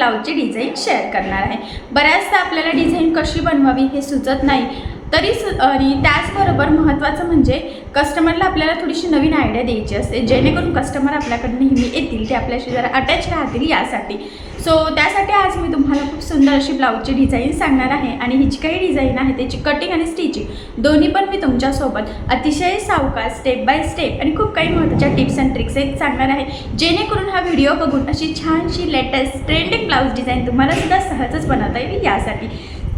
ब्लाऊजची design share करणार आहे. बऱ्याचदा आपल्याला डिझाईन कशी बनवावी हे सुचत नाही. तरी सु त्याचबरोबर महत्त्वाचं म्हणजे कस्टमरला आपल्याला थोडीशी नवीन आयडिया द्यायची असते. जेणेकरून कस्टमर आपल्याकडे नेहमी येतील ते आपल्याशी जरा अटॅच राहतील यासाठी. सो त्यासाठी आज मी तुम्हाला खूप सुंदर अशी ब्लाऊजची डिझाईन सांगणार आहे आणि हिची काही डिझाईन आहे त्याची कटिंग आणि स्टिचिंग दोन्ही पण मी तुमच्यासोबत अतिशय सावका स्टेप बाय स्टेप आणि खूप काही महत्त्वाच्या टिप्स अँड ट्रिक्स आहेत सांगणार आहे. जेणेकरून हा व्हिडिओ बघून अशी छानशी लेटेस्ट ट्रेंडिंग ब्लाऊज डिझाईन तुम्हाला सुद्धा सहजच बनवता येईल यासाठी.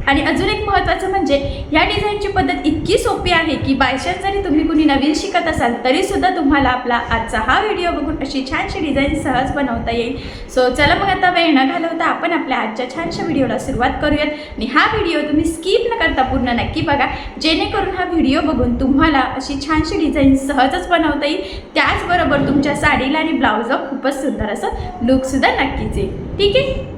आणि अजून एक महत्त्वाचं म्हणजे या डिझाईनची पद्धत इतकी सोपी आहे की बायचान्स जरी तुम्ही कुणी नवीन शिकत असाल तरीसुद्धा तुम्हाला आपला आजचा हा व्हिडिओ बघून अशी छानशी डिझाईन सहज बनवता येईल. सो चला मग आता वेळ न घालवता आपण आपल्या आजच्या छानशा व्हिडिओला सुरुवात करूयात. आणि हा व्हिडिओ तुम्ही स्किप न करता पूर्ण नक्की बघा. जेणेकरून हा व्हिडिओ बघून तुम्हाला अशी छानशी डिझाईन सहजच बनवता येईल. त्याचबरोबर तुमच्या साडीला आणि ब्लाऊजला खूपच सुंदर असं लुकसुद्धा नक्कीच येईल. ठीक आहे?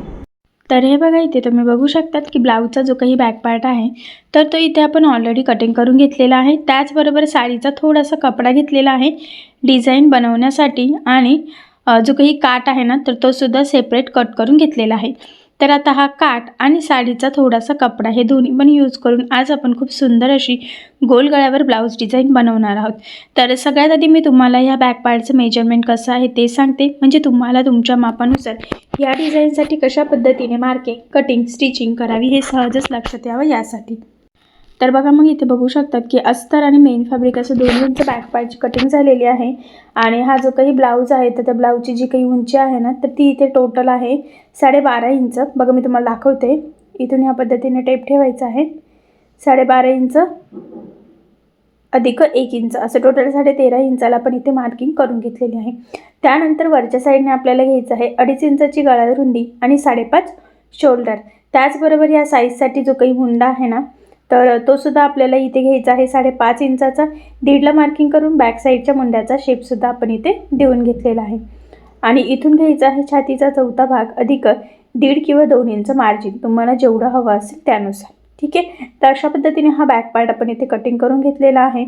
तर हे बघा इथे तुम्ही बघू शकतात की ब्लाऊजचा जो काही बॅक पार्ट आहे तर तो इथे आपण ऑलरेडी कटिंग करून घेतलेला आहे. त्याचबरोबर साडीचा थोडासा कपडा घेतलेला आहे डिझाईन बनवण्यासाठी आणि जो काही काट आहे ना तर तो सुद्धा सेपरेट कट करून घेतलेला आहे. तर आता हा काट आणि साडीचा थोडासा कपडा हे दोन्ही पण यूज करून आज आपण खूप सुंदर अशी गोल गळ्यावर ब्लाऊज डिझाईन बनवणार आहोत. तर सगळ्यात आधी मी तुम्हाला ह्या बॅक पार्टचं मेजरमेंट कसं आहे ते सांगते. म्हणजे तुम्हाला तुमच्या मापानुसार या डिझाईनसाठी कशा पद्धतीने मार्किंग कटिंग स्टिचिंग करावी हे सहजच लक्षात यावं यासाठी. तर बघा मग इथे बघू शकतात की अस्तर आणि मेन फॅब्रिक असं दोन्हींचं बॅक पार्टची कटिंग झालेली आहे. आणि हा जो काही ब्लाऊज आहे तर त्या ब्लाऊजची जी काही उंची आहे ना तर ती इथे टोटल आहे साडेबारा इंच. बघा मी तुम्हाला दाखवते. इथून ह्या पद्धतीने टेप ठेवायचा आहे. साडेबारा इंच अधिक एक इंच असं टोटल साडे तेरा इंचाला पण इथे मार्किंग करून घेतलेली आहे. त्यानंतर वरच्या साईडने आपल्याला घ्यायचं आहे अडीच इंचाची गळा रुंदी आणि साडेपाच शोल्डर त्याचबरोबर या साईजसाठी जो काही हुंडा आहे ना तर तो सुद्धा आपल्याला इथे घ्यायचा आहे साडेपाच इंचाचा. दीडला मार्किंग करून बॅक साईडच्या मुंड्याचा शेपसुद्धा आपण इथे देऊन घेतलेला आहे. आणि इथून घ्यायचा आहे छातीचा चौथा भाग अधिक दीड किंवा दोन इंच मार्जिन तुम्हाला जेवढं हवं असेल त्यानुसार. ठीक आहे? तर अशा पद्धतीने हा बॅक पार्ट आपण इथे कटिंग करून घेतलेला आहे.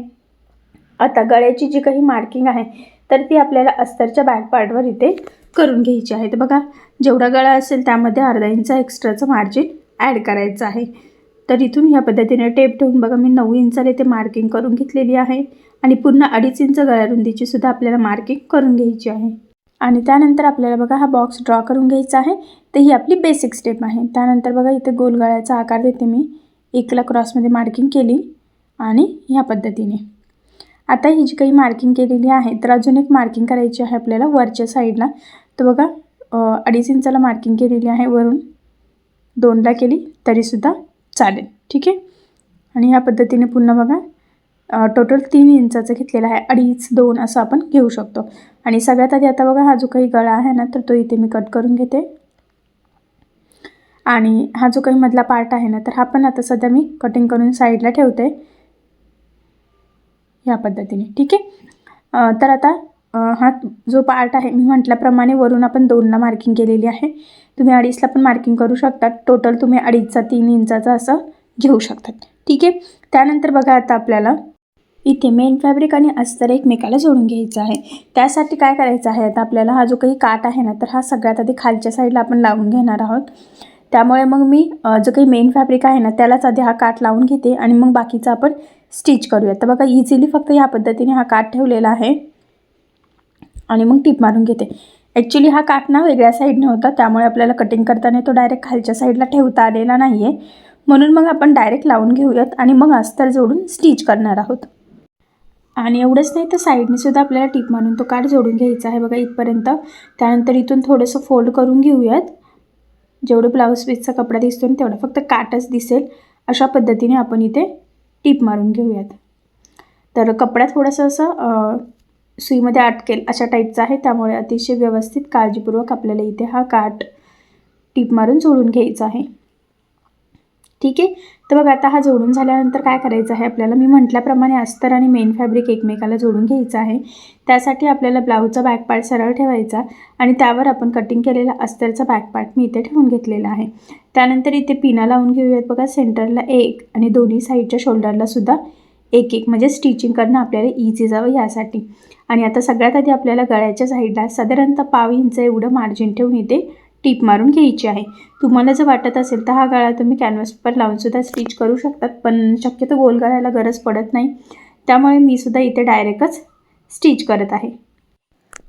आता गळ्याची जी काही मार्किंग आहे तर ती आपल्याला अस्तरच्या बॅक पार्टवर इथे करून घ्यायची आहे. तर बघा जेवढा गळा असेल त्यामध्ये अर्धा इंच एक्स्ट्राचं मार्जिन ॲड करायचं आहे. तर इथून ह्या पद्धतीने टेप ठेवून बघा मी नऊ इंचाला इथे मार्किंग करून घेतलेली आहे. आणि पुन्हा अडीच इंच गळ्यारुंदीची सुद्धा आपल्याला मार्किंग करून घ्यायची आहे. आणि त्यानंतर आपल्याला बघा हा बॉक्स ड्रॉ करून घ्यायचा आहे. तर ही आपली बेसिक स्टेप आहे. त्यानंतर बघा इथे गोल गळ्याचा आकार देते मी. एकला क्रॉसमध्ये मार्किंग केली. आणि ह्या पद्धतीने. आता ही जी काही मार्किंग केलेली आहे तर अजून एक मार्किंग करायची आहे आपल्याला वरच्या साईडला. तर बघा अडीच इंचाला मार्किंग केलेली आहे. वरून दोनला केली तरीसुद्धा चालेल. ठीक आहे? आणि ह्या पद्धतीने पुन्हा बघा टोटल तीन इंचाचं घेतलेलं आहे. अडीच दोन असं आपण घेऊ शकतो. आणि सगळ्यात आधी आता बघा हा जो काही गळा आहे ना तर तो इथे मी कट करून घेते. आणि हा जो काही मधला पार्ट आहे ना तर हा पण आता सध्या मी कटिंग करून साईडला ठेवते. ह्या पद्धतीने. ठीक आहे? तर आता हा जो पार्ट आहे मी म्हटल्याप्रमाणे वरून आपण दोनला मार्किंग केलेली आहे. तुम्ही अडीचला पण मार्किंग करू शकता. टोटल तुम्ही अडीचचा तीन इंचाचा असं घेऊ शकतात ठीक आहे? त्यानंतर बघा आता आपल्याला. इथे मेन फॅब्रिक आणि अस्तर एकमेकाला जोडून घ्यायचं आहे. त्यासाठी काय करायचं आहे? आता आपल्याला हा जो काही काट आहे ना तर हा सगळ्यात आधी खालच्या साईडला आपण लावून घेणार आहोत. त्यामुळे मग मी जो काही मेन फॅब्रिक आहे ना त्यालाच आधी हा काट लावून घेते आणि मग बाकीचा आपण स्टिच करूया तर बघा इझिली फक्त ह्या पद्धतीने हा काट ठेवलेला आहे. आणि मग टीप मारून घेते. ॲक्च्युली हा काट ना वेगळ्या साईडने होता त्यामुळे आपल्याला कटिंग करताना तो डायरेक्ट खालच्या साईडला ठेवता आलेला नाही आहे म्हणून मग आपण डायरेक्ट लावून घेऊयात आणि मग अस्तर जोडून स्टिच करणार आहोत. आणि एवढंच नाही तर साईडने सुद्धा आपल्याला टीप मारून तो काठ जोडून घ्यायचा आहे बघा इथपर्यंत. त्यानंतर इथून थोडंसं फोल्ड करून घेऊयात. जेवढं ब्लाऊज पीसचा कपडा दिसतो ना तेवढा फक्त काटच दिसेल. अशा पद्धतीने आपण इथे टीप मारून घेऊयात. तर कपडा थोडंसं असं सुईमध्ये अटकेल अशा टाईपचा आहे. त्यामुळे अतिशय व्यवस्थित काळजीपूर्वक आपल्याला इथे हा काट टीप मारून जोडून घ्यायचा आहे. ठीक आहे? तर बघा आता हा जोडून झाल्यानंतर काय करायचं आहे आपल्याला? मी म्हटल्याप्रमाणे अस्तर आणि मेन फॅब्रिक एकमेकाला जोडून घ्यायचं आहे. त्यासाठी आपल्याला ब्लाऊजचा बॅकपार्ट सरळ ठेवायचा आणि त्यावर आपण कटिंग केलेला अस्तरचा बॅकपार्ट मी इथे ठेवून घेतलेला आहे. त्यानंतर इथे पिना लावून घेऊयात बघा. सेंटरला एक आणि दोन्ही साईडच्या शोल्डरला सुद्धा एक एक म्हणजे स्टिचिंग करणं आपल्याला इझी जावं यासाठी. आणि आता सगळ्यात आधी आपल्याला गळ्याच्या साईडला साधारणतः पाव इंच एवढं मार्जिन ठेवून इथे टीप मारून घ्यायची आहे. तुम्हाला जर वाटत असेल तर हा गळा तुम्ही कॅनव्हास लावूनसुद्धा स्टिच करू शकतात पण शक्यतो गोल गळ्याला गरज पडत नाही. त्यामुळे मी सुद्धा इथे डायरेक्टच स्टिच करत आहे.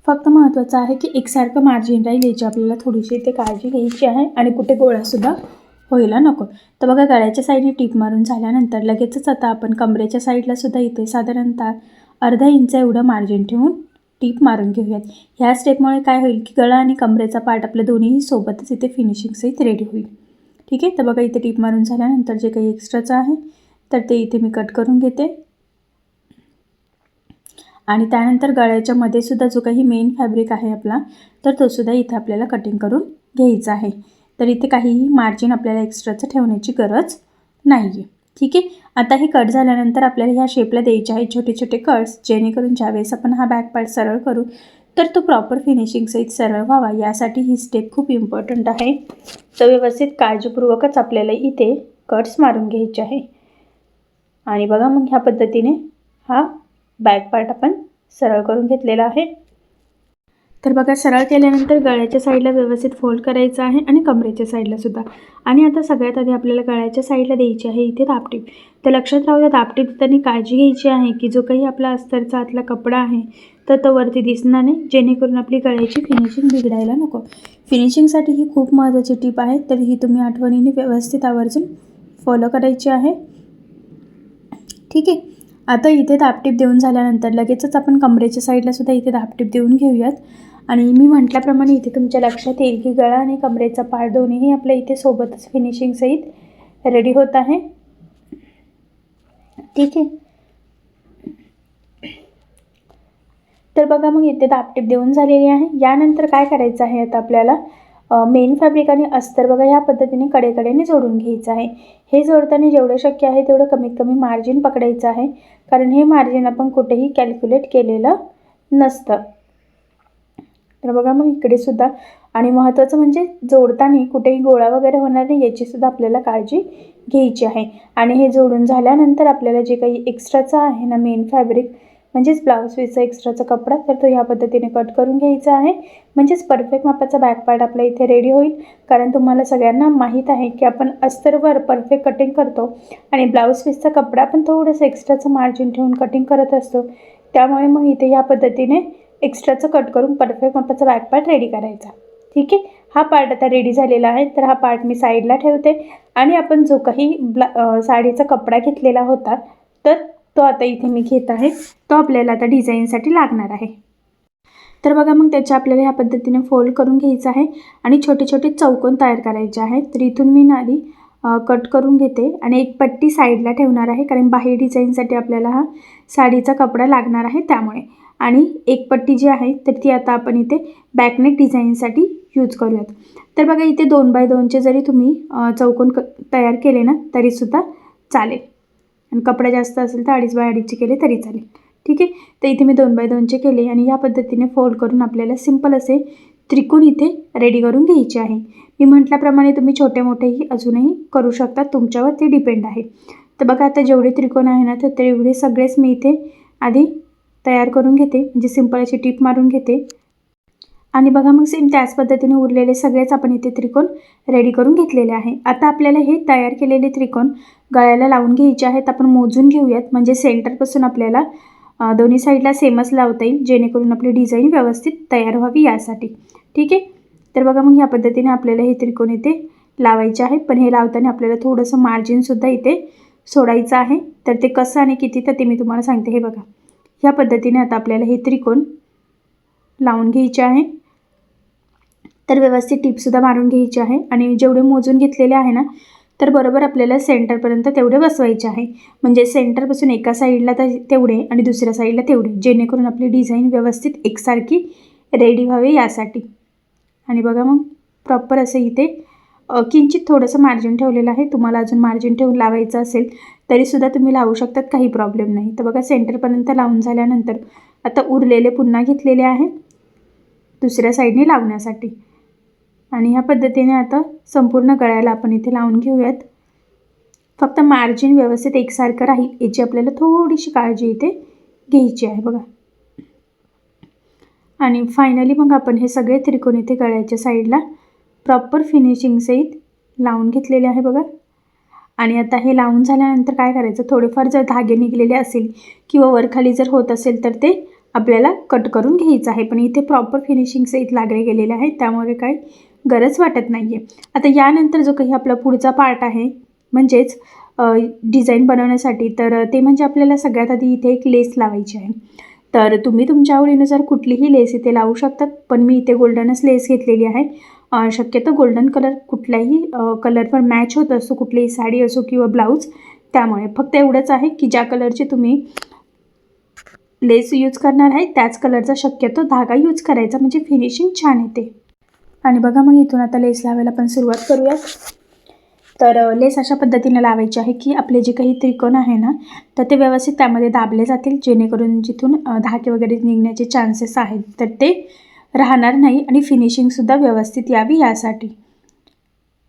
फक्त महत्त्वाचं आहे की एकसारखं मार्जिन राहील याची आपल्याला थोडीशी इथे काळजी घ्यायची आहे आणि कुठे गोळासुद्धा व्हायला नको. तर बघा गळ्याच्या साईडने टीप मारून झाल्यानंतर लगेचच आता आपण कमरेच्या साईडला सुद्धा इथे साधारणतः अर्धा इंच एवढं मार्जिन ठेवून टीप मारून घेऊयात. ह्या स्टेपमुळे काय होईल की गळा आणि कमरेचा पार्ट आपलं दोन्हीही सोबतच इथे फिनिशिंग सहित रेडी होईल. ठीक आहे? तर बघा इथे टीप मारून झाल्यानंतर जे काही एक्स्ट्राचं आहे तर ते इथे मी कट करून घेते. आणि त्यानंतर गळ्याच्या मध्ये सुद्धा जो काही मेन फॅब्रिक आहे आपला तर तो सुद्धा इथे आपल्याला कटिंग करून घ्यायचा आहे. तर इथे काहीही मार्जिन आपल्याला एक्स्ट्राचं ठेवण्याची गरज नाही आहे ठीक आहे? आता हे कट झाल्यानंतर आपल्याला ह्या शेपला द्यायचे आहे छोटे छोटे कट्स जेणेकरून ज्यावेळेस आपण हा बॅक पार्ट सरळ करू तर तो प्रॉपर फिनिशिंगसहित सरळ व्हावा. यासाठी ही स्टेप खूप इम्पॉर्टंट आहे. तर व्यवस्थित काळजीपूर्वकच आपल्याला इथे कट्स मारून घ्यायचे आहे. आणि बघा मग ह्या पद्धतीने हा बॅक पार्ट आपण सरळ करून घेतलेला आहे. तर बघा सरळ केल्यानंतर गळ्याच्या साईडला व्यवस्थित फोल्ड करायचं आहे आणि कमरेच्या साईडला सुद्धा. आणि आता सगळ्यात आधी आपल्याला गळ्याच्या साईडला द्यायची आहे इथे दापटीप तर लक्षात राहू द्या दापटीप देताना काळजी घ्यायची आहे की जो काही आपला अस्तरचा आतला कपडा आहे तर तो वरती दिसणार नाही. जेणेकरून आपली गळ्याची फिनिशिंग बिघडायला नको. फिनिशिंगसाठी ही खूप महत्त्वाची टीप आहे तर ही तुम्ही आठवणीने व्यवस्थित आवर्जून फॉलो करायची आहे. ठीक आहे. आता इथे दापटीप देऊन झाल्यानंतर लगेचच आपण कमरेच्या साईडलासुद्धा इथे दापटीप देऊन घेऊयात. आणि मी म्हटल्याप्रमाणे इथे तुमच्या लक्षात येईल की गळा आणि कमरेचा पार दोन्हीही आपल्या इथे सोबतच फिनिशिंग सहित रेडी होत आहे. ठीक आहे. तर बघा मग इथे दापटीप देऊन झालेली आहे. यानंतर काय करायचं आहे आता आपल्याला? मेन फॅब्रिक आणि अस्तर बघा ह्या पद्धतीने कडेकडेने जोडून घ्यायचं आहे. हे जोडताना जेवढं शक्य आहे तेवढं कमीत कमी मार्जिन पकडायचं आहे. कारण हे मार्जिन आपण कुठेही कॅल्क्युलेट केलेलं नसतं. तर बघा मग इकडे सुद्धा. आणि महत्त्वाचं म्हणजे जोडताना कुठेही गोळा वगैरे होणार नाही याचीसुद्धा आपल्याला काळजी घ्यायची आहे. आणि हे जोडून झाल्यानंतर आपल्याला जे काही एक्स्ट्राचं आहे ना मेन फॅब्रिक म्हणजेच ब्लाऊज पीसचा एक्स्ट्राचा कपडा तर तो ह्या पद्धतीने कट करून घ्यायचा आहे. म्हणजेच परफेक्ट मापाचा बॅक पार्ट आपला इथे रेडी होईल. कारण तुम्हाला सगळ्यांना माहीत आहे की आपण अस्तरवर परफेक्ट कटिंग करतो. आणि ब्लाऊज पीसचा कपडा पण थोडंसं एक्स्ट्राचं मार्जिन ठेवून कटिंग करत असतो. त्यामुळे मग इथे ह्या पद्धतीने एक्स्ट्राचं कट करून परफेक्ट मापाचा बॅक पार्ट रेडी करायचा. ठीक आहे? हा पार्ट आता रेडी झालेला आहे. तर हा पार्ट मी साईडला ठेवते. आणि आपण जो काही ब्ला साडीचा कपडा घेतलेला होता तर तो आता इथे मी घेत आहे. तो आपल्याला आता डिझाईनसाठी लागणार आहे. तर बघा मग त्याच्या आपल्याला ह्या पद्धतीने फोल्ड करून घ्यायचं आहे. आणि छोटे छोटे चौकोन तयार करायचे आहेत. तर इथून मी नादी कट करून घेते. आणि एक पट्टी साईडला ठेवणार आहे. कारण बाहेर डिझाईनसाठी आपल्याला हा साडीचा कपडा लागणार आहे त्यामुळे. आणि एक पट्टी जी आहे तर ती आता आपण इथे बॅकनेक डिझाईनसाठी यूज करूयात. तर बघा इथे दोन बाय दोनचे जरी तुम्ही चौकोन क तयार केले ना तरीसुद्धा चालेल. आणि कपडा जास्त असेल तर अडीच बाय अडीचचे केले तरी चालेल. ठीक आहे? तर इथे मी दोन बाय दोनचे केले आणि ह्या पद्धतीने फोल्ड करून आपल्याला सिंपल असे त्रिकोण इथे रेडी करून घ्यायचे आहे. मी म्हटल्याप्रमाणे तुम्ही छोटे मोठेही अजूनही करू शकता तुमच्यावर ते डिपेंड आहे. तर बघा आता जेवढे त्रिकोण आहे ना तर तेवढे सगळेच मी इथे आधी तयार करून घेते. म्हणजे सिंपल अशी टीप मारून घेते. आणि बघा मग सेम त्याच पद्धतीने उरलेले सगळेच आपण इथे त्रिकोण रेडी करून घेतलेले आहे. आता आपल्याला हे तयार केलेले त्रिकोण गळ्याला लावून घ्यायचे आहेत. आपण मोजून घेऊयात. म्हणजे सेंटरपासून आपल्याला दोन्ही साईडला सेमच लावता येईल. जेणेकरून आपली डिझाईन व्यवस्थित तयार व्हावी यासाठी. ठीक आहे? तर बघा मग ह्या पद्धतीने आपल्याला हे त्रिकोण इथे लावायचे आहे पण हे लावताना आपल्याला थोडंसं मार्जिनसुद्धा इथे सोडायचं आहे. तर ते कसं आणि किती तर ते मी तुम्हाला सांगते. हे बघा. ह्या पद्धतीने आता आपल्याला हे त्रिकोण लावून घ्यायचे आहे. तर व्यवस्थित टिपसुद्धा मारून घ्यायची आहे. आणि जेवढे मोजून घेतलेले आहे ना तर बरोबर आपल्याला सेंटरपर्यंत तेवढे बसवायचे आहे. म्हणजे सेंटरपासून एका साईडला तर तेवढे आणि दुसऱ्या साईडला तेवढे जेणेकरून आपली डिझाईन व्यवस्थित एकसारखी रेडी व्हावी यासाठी. आणि बघा मग प्रॉपर असं इथे किंचित थोडंसं मार्जिन ठेवलेलं आहे. तुम्हाला अजून मार्जिन ठेवून लावायचं असेल तरीसुद्धा तुम्ही लावू शकतात काही प्रॉब्लेम नाही. तर बघा सेंटरपर्यंत लावून झाल्यानंतर आता उरलेले पुन्हा घेतलेले आहे दुसऱ्या साईडने लावण्यासाठी. आणि ह्या पद्धतीने आता संपूर्ण गळ्याला आपण इथे लावून घेऊयात. फक्त मार्जिन व्यवस्थित एकसारखं राहील याची आपल्याला थोडीशी काळजी इथे घ्यायची आहे बघा. आणि फायनली मग आपण हे सगळे त्रिकोण इथे गळ्याच्या साईडला प्रॉपर फिनिशिंगसहित लावून घेतलेले आहे बघा. आणि आता हे लावून झाल्यानंतर काय करायचं? थोडेफार जर धागे निघलेले असेल किंवा वरखाली जर होत असेल तर ते आपल्याला कट करून घ्यायचं आहे. पण इथे प्रॉपर फिनिशिंग सहित लागले गेलेले आहे. त्यामुळे काही गरज वाटत नाही आहे आता यानंतर जो काही आपला पुढचा पार्ट आहे म्हणजेच डिझाईन बनवण्यासाठी तर ते म्हणजे आपल्याला सगळ्यात आधी इथे एक लेस लावायची आहे. तर तुम्ही तुमच्या आवडीनुसार कुठलीही लेस इथे लावू शकतात. पण मी इथे गोल्डनच लेस घेतलेली आहे. शक्यतो गोल्डन कलर कुठल्याही कलरवर मॅच होत असतो कुठलीही साडी असो किंवा ब्लाऊज त्यामुळे फक्त एवढंच आहे की ज्या कलरची तुम्ही लेस यूज करणार आहे त्याच कलरचा शक्यतो धागा यूज करायचा म्हणजे फिनिशिंग छान येते. आणि बघा मग इथून आता लेस लावायला आपण सुरुवात करूयात. तर लेस अशा पद्धतीने लावायची आहे की आपले जे काही त्रिकोण आहे ना तर ते व्यवस्थित त्यामध्ये दाबले जातील जेणेकरून जिथून धाके धागे वगैरे निघण्याचे चान्सेस आहेत तर ते राहणार नाही आणि फिनिशिंगसुद्धा व्यवस्थित यावी यासाठी.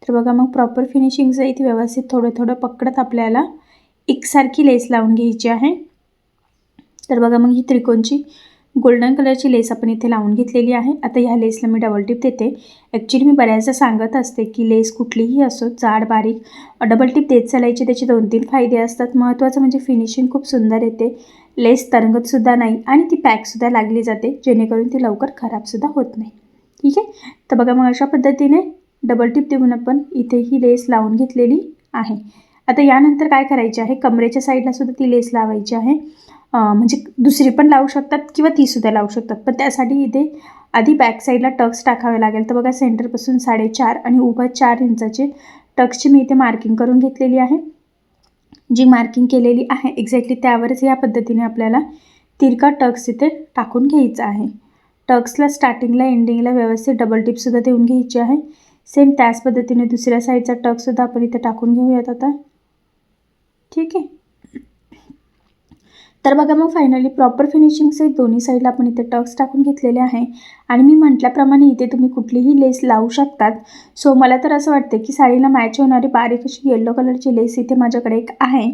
तर बघा मग प्रॉपर फिनिशिंगचं इथे व्यवस्थित थोडं थोडं पकडत आपल्याला एकसारखी लेस लावून घ्यायची आहे. तर बघा मग ही त्रिकोणची गोल्डन कलरची लेस आपण इथे लावून घेतलेली आहे. आता ह्या लेसला मी डबल टिप देते. ॲक्च्युली मी बऱ्याचदा सांगत असते की लेस कुठलीही असो जाड बारीक डबल टिप देत चालायची त्याचे दोन तीन फायदे असतात. महत्त्वाचं म्हणजे फिनिशिंग खूप सुंदर येते. लेस तरंगतसुद्धा नाही आणि ती पॅकसुद्धा लागली जाते जेणेकरून ती लवकर खराबसुद्धा होत नाही. ठीक आहे? तर बघा मग अशा पद्धतीने डबल टिप देऊन आपण इथे ही लेस लावून घेतलेली आहे. आता यानंतर काय करायचे आहे? कमरेच्या साईडलासुद्धा ती लेस लावायची आहे. म्हणजे दुसरी पण लावू शकतात किंवा तीसुद्धा लावू शकतात. पण त्यासाठी इथे आधी बॅक साईडला टक्स टाकावे लागेल. तर बघा सेंटरपासून साडेचार आणि उभं चार इंचाचे टक्सची मी इथे मार्किंग करून घेतलेली आहे. जी मार्किंग केलेली आहे एक्झॅक्टली त्यावरच या पद्धतीने आपल्याला तिरका टक्स इथे टाकून घ्यायचा आहे. टक्सला स्टार्टिंगला एंडिंगला व्यवस्थित डबल टिपसुद्धा देऊन घ्यायची आहे. सेम त्याच पद्धतीने दुसऱ्या साईडचा टकसुद्धा आपण इथे टाकून घेऊयात आता. ठीक आहे? तर बघा मग फायनली प्रॉपर फिनिशिंगचे दोन्ही साईडला आपण इथे टक्स टाकून घेतलेले आहे. आणि मी म्हटल्याप्रमाणे इथे तुम्ही कुठलीही लेस लावू शकतात. सो मला तर असं वाटतं की साडीला मॅच होणारी बारीक अशी येल्लो कलरची लेस इथे माझ्याकडे एक आहे.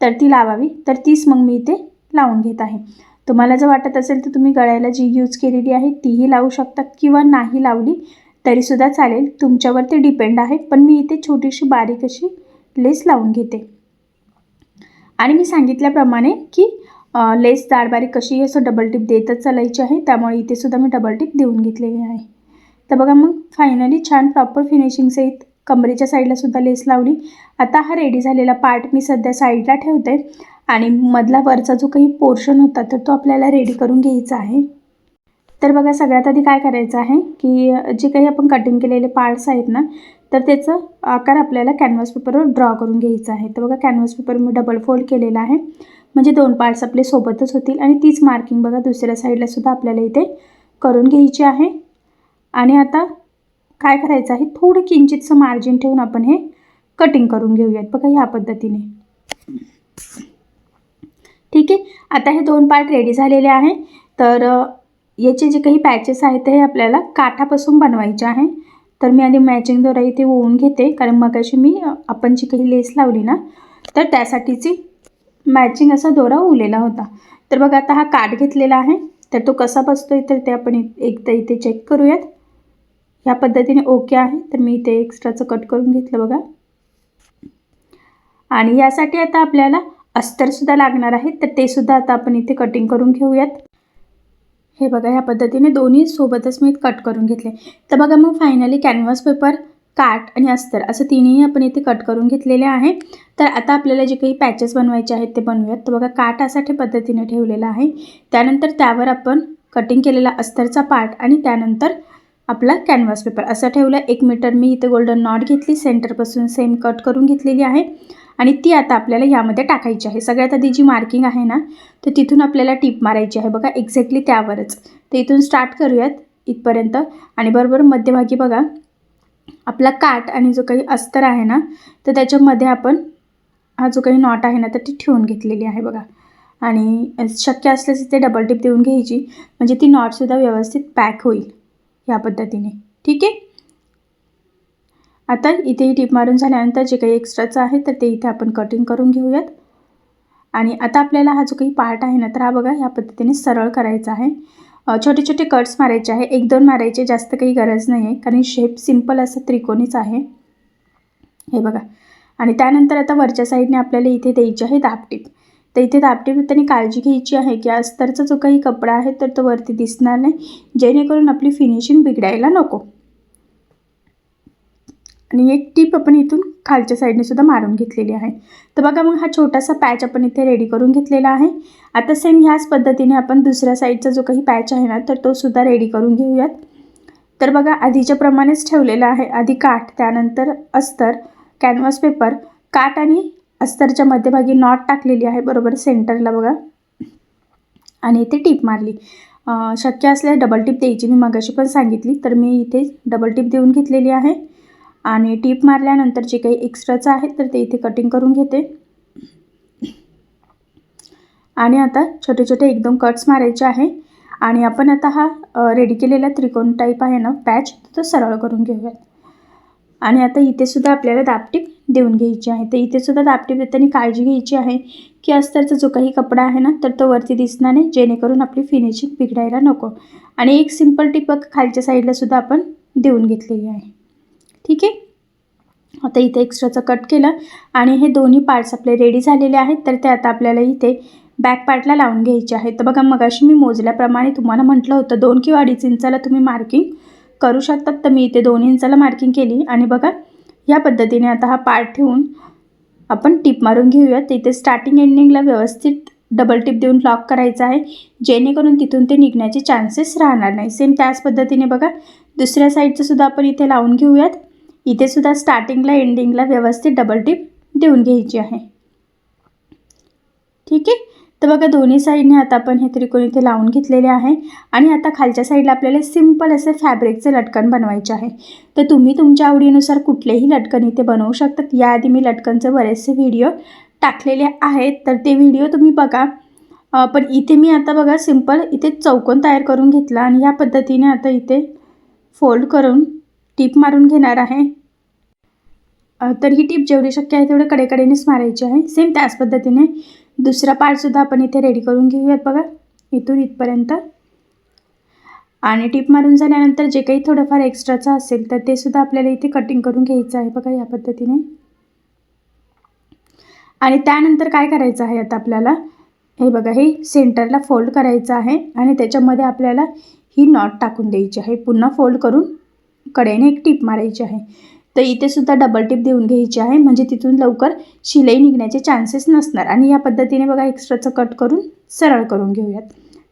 तर ती लावावी. तर तीच मग मी इथे लावून घेत आहे. तुम्हाला जर वाटत असेल तर तुम्ही गळ्याला जी यूज केलेली आहे तीही लावू शकतात किंवा नाही लावली तरीसुद्धा चालेल. तुमच्यावर ते डिपेंड आहे. पण मी इथे छोटीशी बारीक अशी लेस लावून घेते. आणि मी सांगितल्याप्रमाणे की लेस जाड कशी असं डबल टिप देतच चालायची आहे त्यामुळे इथे सुद्धा मी डबल टिप देऊन घेतलेली आहे. तर बघा मग फायनली छान प्रॉपर फिनिशिंग सहित कमरेच्या साईडला सुद्धा लेस लावली. आता हा रेडी झालेला पार्ट मी सध्या साईडला ठेवते आणि मधला वरचा जो काही पोर्शन होता तर तो आपल्याला रेडी करून घ्यायचा आहे. तर बघा सगळ्यात आधी काय करायचं आहे की जे काही आपण कटिंग केलेले पार्ट्स आहेत ना तर त्याचं आकार आपल्याला कॅनव्हास पेपरवर ड्रॉ करून घ्यायचा आहे. तर बघा कॅनव्हास पेपर मी डबल फोल्ड केलेला आहे. म्हणजे दोन पार्ट्स आपले सोबतच होतील आणि तीच मार्किंग बघा दुसऱ्या साईडला सुद्धा आपल्याला इथे करून घ्यायची आहे. आणि आता काय करायचं आहे? थोडं किंचितचं मार्जिन ठेवून आपण हे कटिंग करून घेऊयात. बघा ह्या पद्धतीने. ठीक आहे? आता हे दोन पार्ट रेडी झालेले आहे. तर याचे जे काही पॅचेस आहेत ते आपल्याला काठापासून बनवायचे आहे. तर मी आधी मॅचिंग दोरा इथे ओवून घेते. कारण मगाशी मी आपण जी काही लेस लावली ना तर त्यासाठीची मॅचिंग असा दोरा उरलेला होता. तर बघा आता हा काठ घेतलेला आहे. तर तो कसा बसतोय तर ते आपण एकदा इथे चेक करूयात. ह्या पद्धतीने ओके आहे. तर मी इथे एक्स्ट्राचं कट करून घेतलं बघा. आणि यासाठी आता आपल्याला अस्तरसुद्धा लागणार आहे. तर ते सुद्धा आता आपण इथे कटिंग करून घेऊयात. हे बघा ह्या पद्धतीने दोन्ही सोबतच मी कट करून घेतले. तर बघा मग फायनली कॅनव्हास पेपर काठ आणि अस्तर असं तिन्ही आपण इथे कट करून घेतलेले आहे. तर आता आपल्याला जे काही पॅचेस बनवायचे आहेत ते बनवूयात. तर बघा काठ असाठी पद्धतीने ठेवलेला आहे. त्यानंतर त्यावर आपण कटिंग केलेला अस्तरचा पार्ट आणि त्यानंतर आपला कॅनव्हास पेपर असं ठेवलं एक मीटर मी इथे गोल्डन नॉट घेतली सेंटरपासून सेम कट करून घेतलेली आहे. आणि ती आता आपल्याला यामध्ये टाकायची आहे. सगळ्यात आधी जी मार्किंग आहे ना तर तिथून आपल्याला टीप मारायची आहे. बघा एक्झॅक्टली त्यावरच. तर इथून स्टार्ट करूयात इथपर्यंत. आणि बरोबर मध्यभागी बघा आपला काठ आणि जो काही अस्तर आहे ना तर त्याच्यामध्ये आपण हा जो काही नॉट आहे ना तर ती ठेवून घेतलेली आहे बघा. आणि शक्य असल्यास तिथे डबल टिप देऊन घ्यायची. म्हणजे ती नॉटसुद्धा व्यवस्थित पॅक होईल या पद्धतीने. ठीक आहे? आता इथे टीप मारून झाल्यानंतर जे काही एक्स्ट्राचं आहे तर ते इथे आपण कटिंग करून घेऊयात. आणि आता आपल्याला हा जो काही पार्ट आहे ना तर हा बघा ह्या पद्धतीने सरळ करायचा आहे. छोटे छोटे कट्स मारायचे आहे. एक दोन मारायचे जास्त काही गरज नाही आहे कारण शेप सिंपल असं त्रिकोणीच आहे. हे बघा. आणि त्यानंतर आता वरच्या साईडने आपल्याला इथे द्यायची आहे दापटीप तर इथे दापटीप त्यांनी काळजी घ्यायची आहे की अस्तरचा जो काही कपडा आहे तर तो वरती दिसणार नाही. जेणेकरून आपली फिनिशिंग बिघडायला नको. आणि एक टीप आपण इथून खालच्या साईडने सुद्धा मारून घेतलेली आहे. तर बघा मग हा छोटासा पॅच आपण इथे रेडी करून घेतलेला आहे. आता सेम ह्याच पद्धतीने आपण दुसऱ्या साईडचा जो काही पॅच आहे ना तर तो सुद्धा रेडी करून घेऊयात. तर बघा आधीच्या प्रमाणेच ठेवलेला आहे. आधी काठ त्यानंतर अस्तर कॅनव्हास पेपर काठ आणि अस्तरच्या मध्यभागी नॉट टाकलेली आहे. बरोबर सेंटरला बघा. आणि इथे टीप मारली. शक्य असल्यास डबल टीप द्यायची. मी मगाशी पण सांगितली तर मी इथे डबल टीप देऊन घेतलेली आहे. आणि टीप मारल्यानंतर जे काही एक्स्ट्राचं आहे तर ते इथे कटिंग करून घेते. आणि आता छोटे छोटे एकदम कट्स मारायचे आहे. आणि आपण आता हा रेडी केलेला त्रिकोण टाईप आहे ना पॅच तो सरळ करून घेऊयात. आणि आता इथेसुद्धा आपल्याला दापटीप देऊन घ्यायची आहे. तर इथे सुद्धा दापटीप देताना काळजी घ्यायची आहे की अस्तरचा जो काही कपडा आहे ना तर तो वरती दिसणार नाही जेणेकरून आपली फिनिशिंग बिघडायला नको. आणि एक सिंपल टिप खालच्या साईडलासुद्धा आपण देऊन घेतलेली आहे. ठीक आहे? आता इथे एक्स्ट्राचं कट केलं आणि हे दोन्ही पार्ट्स आपले रेडी झालेले आहेत तर ते आता आपल्याला इथे बॅक पार्टला लावून घ्यायचे आहेत. तर बघा मगाशी मी मोजल्याप्रमाणे तुम्हाला म्हटलं होतं दोन किंवा अडीच इंचाला तुम्ही मार्किंग करू शकतात. तर मी इथे दोन इंचाला मार्किंग केली आणि बघा या पद्धतीने आता हा पार्ट ठेवून आपण टिप मारून घेऊयात इथे स्टार्टिंग एंडिंगला व्यवस्थित डबल टिप देऊन लॉक करायचं आहे. जेणेकरून तिथून ते निघण्याचे चान्सेस राहणार नाही. सेम त्याच पद्धतीने बघा दुसऱ्या साईडचं सुद्धा आपण इथे लावून घेऊयात. इथे सुद्धा स्टार्टिंगला एंडिंगला व्यवस्थित डबल टिप देऊन घ्यायची आहे. ठीक आहे? तर बघा दोन्ही साईडने आता आपण हे त्रिकोण इथे लावून घेतलेले आहे. आणि आता खालच्या साईडला आपल्याला सिंपल असे फॅब्रिकचे लटकन बनवायचे आहे. तर तुम्ही तुमच्या आवडीनुसार कुठलेही लटकन इथे बनवू शकतात. याआधी मी लटकनचे बरेचसे व्हिडिओ टाकलेले आहेत. तर ते व्हिडिओ तुम्ही बघा. पण इथे मी आता बघा सिंपल इथे चौकोन तयार करून घेतला. आणि या पद्धतीने आता इथे फोल्ड करून टीप मारून घेणार आहे. तर ही टीप जेवढी शक्य आहे तेवढं कडेकडेनेच मारायची आहे. सेम त्याच पद्धतीने दुसरा पार्टसुद्धा आपण इथे रेडी करून घेऊयात बघा. इथून इथपर्यंत. आणि टीप मारून झाल्यानंतर जे काही थोडंफार एक्स्ट्राचं असेल तर ते सुद्धा आपल्याला इथे कटिंग करून घ्यायचं आहे बघा या पद्धतीने. आणि त्यानंतर काय करायचं आहे आता आपल्याला? हे बघा हे सेंटरला फोल्ड करायचं आहे आणि त्याच्यामध्ये आपल्याला ही नॉट टाकून द्यायची आहे. पुन्हा फोल्ड करून कडेने एक टीप मारायची आहे. तर इथे सुद्धा डबल टीप देऊन घ्यायची आहे. म्हणजे तिथून लवकर शिलाई निघण्याचे चान्सेस नसणार. आणि या पद्धतीने बघा एक्स्ट्राचं कट करून सरळ करून घेऊयात.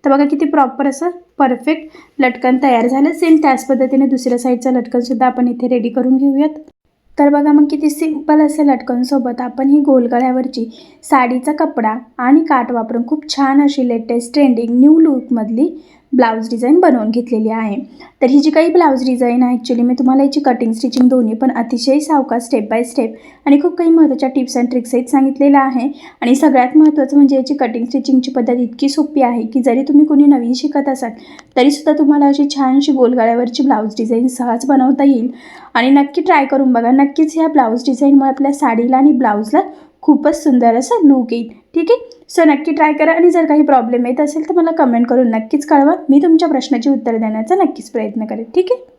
तर बघा किती प्रॉपर असं परफेक्ट लटकन तयार झालं. सेम त्याच पद्धतीने दुसऱ्या साईडचं लटकनसुद्धा आपण इथे रेडी करून घेऊयात. तर बघा मग किती सिंपल असं लटकनसोबत आपण ही गोलगळ्यावरची साडीचा कपडा आणि काठ वापरून खूप छान अशी लेटेस्ट ट्रेंडिंग न्यू लुकमधली ब्लाऊज डिझाईन बनवून घेतलेली आहे. तर ही जी काही ब्लाऊज डिझाईन आहे ॲक्च्युली मी तुम्हाला याची कटिंग स्टिचिंग दोन्ही पण अतिशय सावका स्टेप बाय स्टेप आणि खूप काही महत्त्वाच्या टिप्स अँड ट्रिक्स आहेत सांगितलेलं आहे. आणि सगळ्यात महत्त्वाचं म्हणजे याची कटिंग स्टिचिंगची पद्धत इतकी सोपी आहे की जरी तुम्ही कोणी नवीन शिकत असाल तरीसुद्धा तुम्हाला अशी छानशी गोलगाळ्यावरची ब्लाऊज डिझाईन सहज बनवता येईल. आणि नक्की ट्राय करून बघा नक्कीच ह्या ब्लाऊज डिझाईनमुळे आपल्या साडीला आणि ब्लाऊजला खूपच सुंदर असं लूक येईल. ठीक आहे? सो नक्की ट्राय करा आणि जर काही प्रॉब्लेम येत असेल तर मला कमेंट करून नक्कीच कळवा. मी तुमच्या प्रश्नाची उत्तर देण्याचा नक्कीच प्रयत्न करेन. ठीक आहे?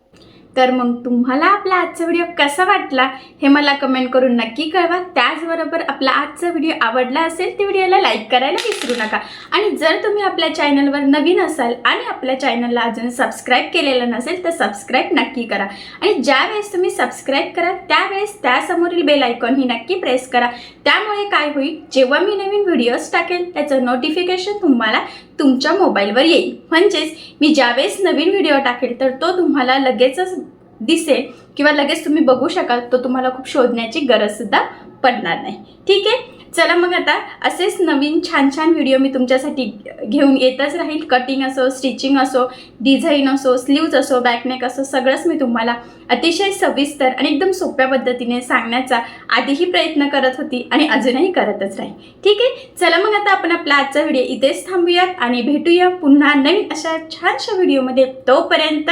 तर मग तुम्हाला आपला आजचा व्हिडिओ कसा वाटला हे मला कमेंट करून नक्की कळवा. त्याचबरोबर आपला आजचा व्हिडिओ आवडला असेल तर व्हिडिओला लाईक करायला विसरू नका. आणि जर तुम्ही आपल्या चॅनलवर नवीन असाल आणि आपल्या चॅनलला अजून सबस्क्राईब केलेलं नसेल तर सबस्क्राईब नक्की करा. आणि ज्यावेळेस तुम्ही सबस्क्राईब करा त्यावेळेस त्यासमोरील बेल आयकॉन ही नक्की प्रेस करा. त्यामुळे काय होईल? जेव्हा मी नवीन व्हिडिओज टाकेल त्याचं नोटिफिकेशन तुम्हाला तुमच्या मोबाईलवर येईल. म्हणजेच मी ज्यावेळेस नवीन व्हिडिओ टाकेल तर तो तुम्हाला लगेचच दिसेल किंवा लगेच तुम्ही बघू शकाल तो तुम्हाला खूप शोधण्याची गरजसुद्धा पडणार नाही. ठीक आहे? चला मग आता असेच नवीन छान छान व्हिडिओ मी तुमच्यासाठी घेऊन येतच राहील. कटिंग असो स्टिचिंग असो डिझाईन असो स्लीव्ज असो बॅकनेक असो सगळंच मी तुम्हाला अतिशय सविस्तर आणि एकदम सोप्या पद्धतीने सांगण्याचा आधीही प्रयत्न करत होती आणि अजूनही करतच राहील. ठीक आहे? चला मग आता आपण आपला आजचा व्हिडिओ इथेच थांबूयात आणि भेटूया पुन्हा नवीन अशा छानशा व्हिडिओमध्ये तोपर्यंत